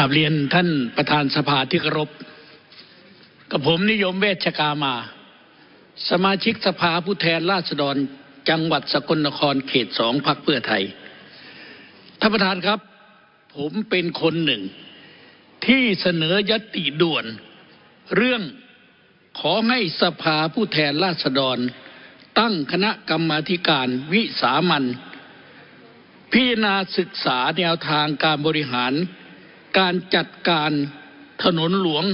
ราบเรียนท่านประธานสภาที่เคารพกับผมนิยมเวชกามา สมาชิกสภาผู้แทนราษฎรจังหวัดสกลนครเขตสองพักเพื่อไทยท่านประธานครับ ผมเป็นคนหนึ่ง ที่เสนอยติด่วน เรื่องขอให้สภาผู้แทนราษฎร ตั้งคณะกรรมาธิการวิสามันพิจารณาศึกษาแนวทางการบริหาร การจัดการถนนหลวง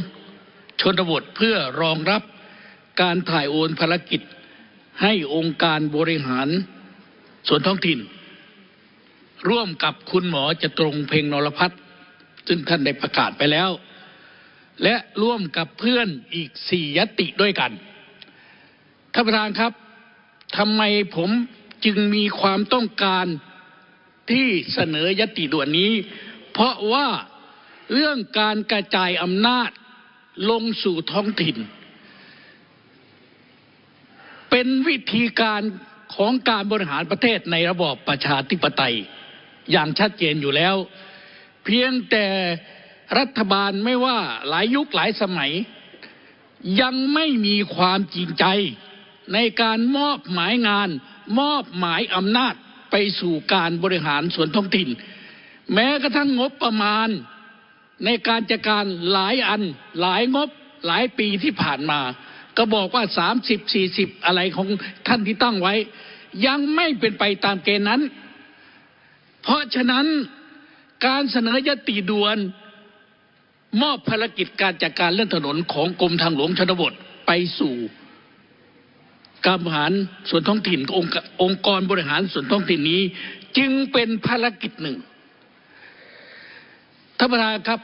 ชนบทเพื่อรองรับการถ่ายโอนภารกิจให้องค์การบริหารส่วนท้องถิ่น ร่วมกับคุณหมอจะตรงเพลงนรพัฒน์ซึ่งท่านได้ประกาศไปแล้ว และร่วมกับเพื่อนอีกสี่ยติด้วยกันท่านประธานครับทำไมผมจึงมีความต้องการที่เสนอยติด่วนนี้ เพราะว่า เรื่องการกระจายอำนาจลงสู่ท้องถิ่น เป็นวิธีการของการบริหารประเทศในระบอบประชาธิปไตย อย่างชัดเจนอยู่แล้ว เพียงแต่รัฐบาลไม่ว่าหลายยุคหลายสมัย ยังไม่มีความจริงใจในการมอบหมายงานมอบหมายอำนาจไปสู่การบริหารส่วนท้องถิ่น แม้กระทั่งงบประมาณ ในการจัดการหลายอันหลายงบหลายปีที่ผ่านมา ก็บอกว่า30 40อะไรของท่านที่ตั้งไว้ ยังไม่เป็นไปตามเกณฑ์นั้น เพราะฉะนั้นการเสนอยติด่วนมอบภารกิจการจัดการเรื่องถนนของกรมทางหลวงชนบทไปสู่การบริหารส่วนท้องถิ่นองค์องค์กรบริหารส่วนท้องถิ่นนี้ จึงเป็นภารกิจหนึ่ง ท่านประธานครับ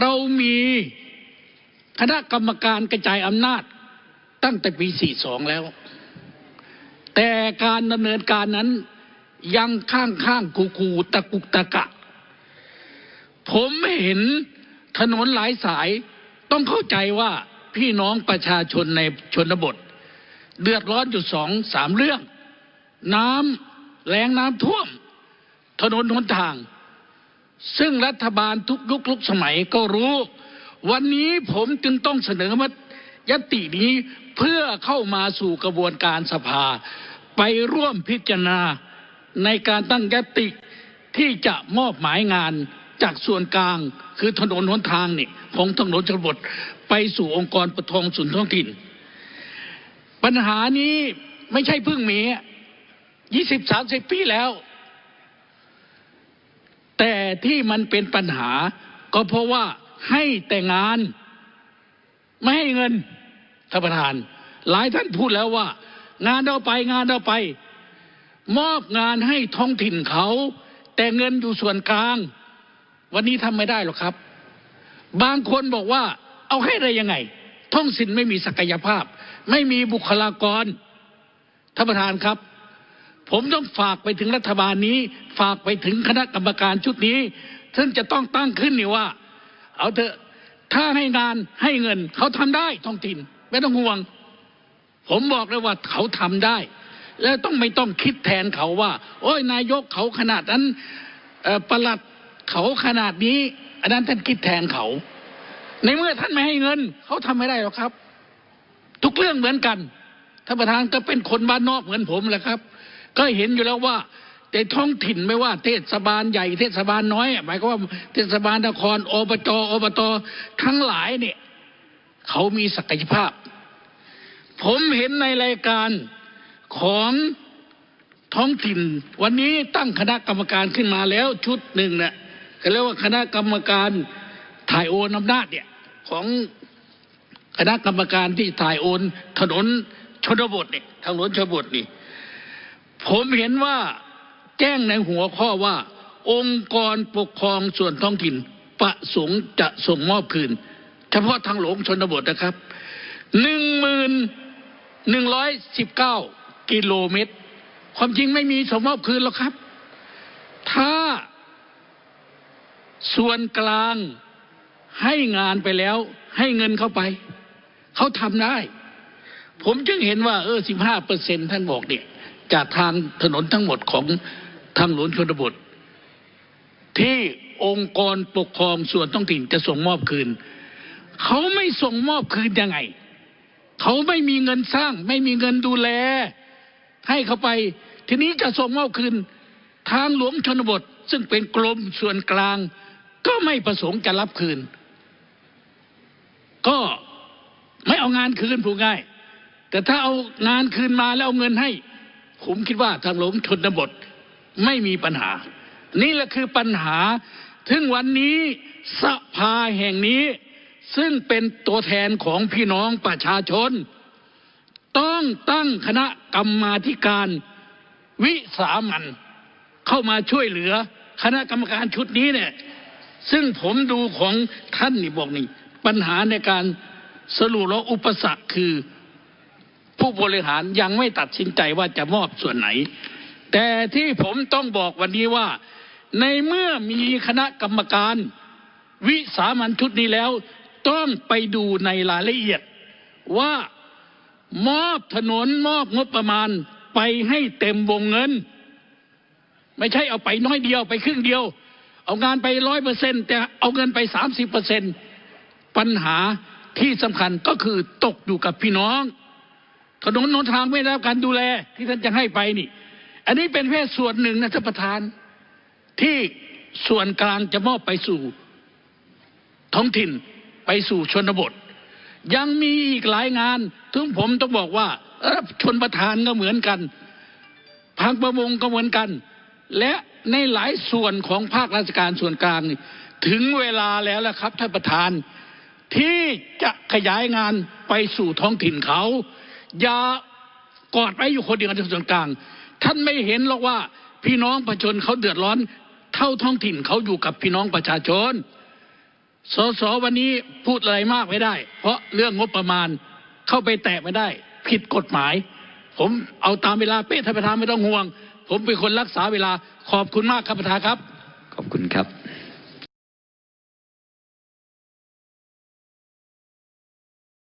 เรามีคณะกรรมการกระจายอำนาจตั้งแต่ปี42แล้ว แต่การดำเนินการนั้นยังข้างข้างกูกูตะกุกตะกะ ผมเห็นถนนหลายสายต้องเข้าใจว่าพี่น้องประชาชนในชนบท เดือดร้อนอยู่สองสามเรื่อง น้ำแรงน้ำท่วม ถนนหนทาง ซึ่งรัฐบาลทุกยุคทุกสมัยก็รู้วันนี้ผมจึงต้องเสนอมยตินี้เพื่อเข้ามาสู่กระบวนการสภา ไปร่วมพิจารณาในการตั้งยติที่จะมอบหมายงานจากส่วนกลางคือถนนหนทางนี่ของถนนชนบทไปสู่องค์กรปกครองส่วนท้องถิ่น ปัญหานี้ไม่ใช่เพิ่งมียี่สิบสามสิบปีแล้ว แต่ที่มันเป็นปัญหา ก็เพราะว่าให้แต่งาน ไม่ให้เงินท่านประธาน หลายท่านพูดแล้วว่า งานเราไปงานเราไป มอบงานให้ท้องถิ่นเขา แต่เงินอยู่ส่วนกลาง วันนี้ทำไม่ได้หรอกครับ บางคนบอกว่า เอาให้ได้ยังไง ท้องถิ่นไม่มีศักยภาพ ไม่มีบุคลากรท่านประธานครับ ผมต้องฝากไปถึงรัฐบาลนี้ ฝากไปถึงคณะกรรมการชุดนี้ ซึ่งจะต้องตั้งขึ้นนี่ว่า เอาเถอะถ้าให้งานให้เงิน เขาทำได้ท้องถิ่น ไม่ต้องห่วง ผมบอกเลยว่าเขาทำได้ แล้วต้องไม่ต้องคิดแทนเขาว่า โอ้ยนายกเขาขนาดนั้นประหลัดเขาขนาดนี้ อันนั้นท่านคิดแทนเขา ในเมื่อท่านไม่ให้เงิน เขาทำไม่ได้หรอกครับ ทุกเรื่องเหมือนกันท่านประธานก็เป็นคนบ้านนอกเหมือนผมแหละครับ ก็เห็นอยู่แล้วว่าแต่ท้องถิ่นไม่ว่าเทศบาลใหญ่เทศบาลน้อยหมายความว่าเทศบาลนครอบจอบตทั้งหลายเนี่ยเขามีศักยภาพ ผมเห็นในรายการของท้องถิ่น วันนี้ตั้งคณะกรรมการขึ้นมาแล้วชุดหนึ่งเนะ่ยเขาเรียกว่าคณะกรรมการถ่ายโอนอำนาจเนี่ยของคณะกรรมการที่ถ่ายโอนถนนชนบทเนี่ยทางหลวงชนบทนี่ ผมเห็นว่าแจ้งในหัวข้อว่า องค์กรปกครองส่วนท้องถิ่น ประสงค์จะส่งมอบคืน เฉพาะทางหลวงชนบทนะครับหนึ่งหมื่นหนึ่งร้อยสิบเก้ากิโลเมตร ความจริงไม่มีส่งมอบคืนหรอกครับ ถ้าส่วนกลางให้งานไปแล้ว ให้เงินเข้าไป เขาทำได้ ผมจึงเห็นว่า เออสิบห้าเปอร์เซ็นท่านบอกเนี่ย จากทางถนนทั้งหมดของทางหลวงชนบท ที่องค์กรปกครองส่วนท้องถิ่นจะส่งมอบคืน เขาไม่ส่งมอบคืนยังไง เขาไม่มีเงินสร้าง ไม่มีเงินดูแล ให้เขาไป ทีนี้จะส่งมอบคืน ทางหลวงชนบท ซึ่งเป็นกรมส่วนกลาง ก็ไม่ประสงค์จะรับคืน ก็ไม่เอางานคืนผูกง่าย แต่ถ้าเอางานคืนมาแล้วเอาเงินให้ ผมคิดว่าทางหลวงชนบทไม่มีปัญหา นี่แหละคือปัญหาถึงวันนี้สภาแห่งนี้ซึ่งเป็นตัวแทนของพี่น้องประชาชน ต้องตั้งคณะกรรมาการวิสามันเข้ามาช่วยเหลือคณะกรรมการชุดนี้เนี่ยซึ่งผมดูของท่านนี่บอกนี่ปัญหาในการสรุปแล้วอุปสรรคคือ ผู้บริหารยังไม่ตัดสินใจว่าจะมอบส่วนไหน แต่ที่ผมต้องบอกวันนี้ว่า ในเมื่อมีคณะกรรมการ วิสามันชุดนี้แล้ว ต้องไปดูในรายละเอียด ว่ามอบถนนมอบงบประมาณไปให้เต็มวงเงิน ไม่ใช่เอาไปน้อยเดียวไปครึ่งเดียว เอางานไปร้อยเปอร์เซ็นแต่เอาเงินไปสามสิบเปอร์เซ็นปัญหาที่สำคัญก็คือตกอยู่กับพี่น้อง ถนนหนทางไม่ได้รับการดูแลที่ท่านจะให้ไปนี่ อันนี้เป็นแค่ส่วนหนึ่งนะท่านประธาน ที่ส่วนกลางจะมอบไปสู่ ท้องถิ่นไปสู่ชนบท ยังมีอีกหลายงานถึงผมต้องบอกว่าชนประธานก็เหมือนกันภาคประมงก็เหมือนกัน และในหลายส่วนของภาคราชการส่วนกลางนี่ถึงเวลาแล้วละครับท่านประธาน ที่จะขยายงานไปสู่ท้องถิ่นเขา อย่ากอดไว้อยู่คนเดียวในส่วนกลาง ท่านไม่เห็นหรอกว่าพี่น้องประชาชนเขาเดือดร้อน เท่าท้องถิ่นเขาอยู่กับพี่น้องประชาชนสสวันนี้พูดอะไรมากไม่ได้ เพราะเรื่องงบประมาณเข้าไปแตะไม่ได้ ผิดกฎหมาย ผมเอาตามเวลาเป๊ะท่านประธานไม่ต้องห่วง ผมเป็นคนรักษาเวลาขอบคุณมากครับประธานครับ ขอบคุณครับ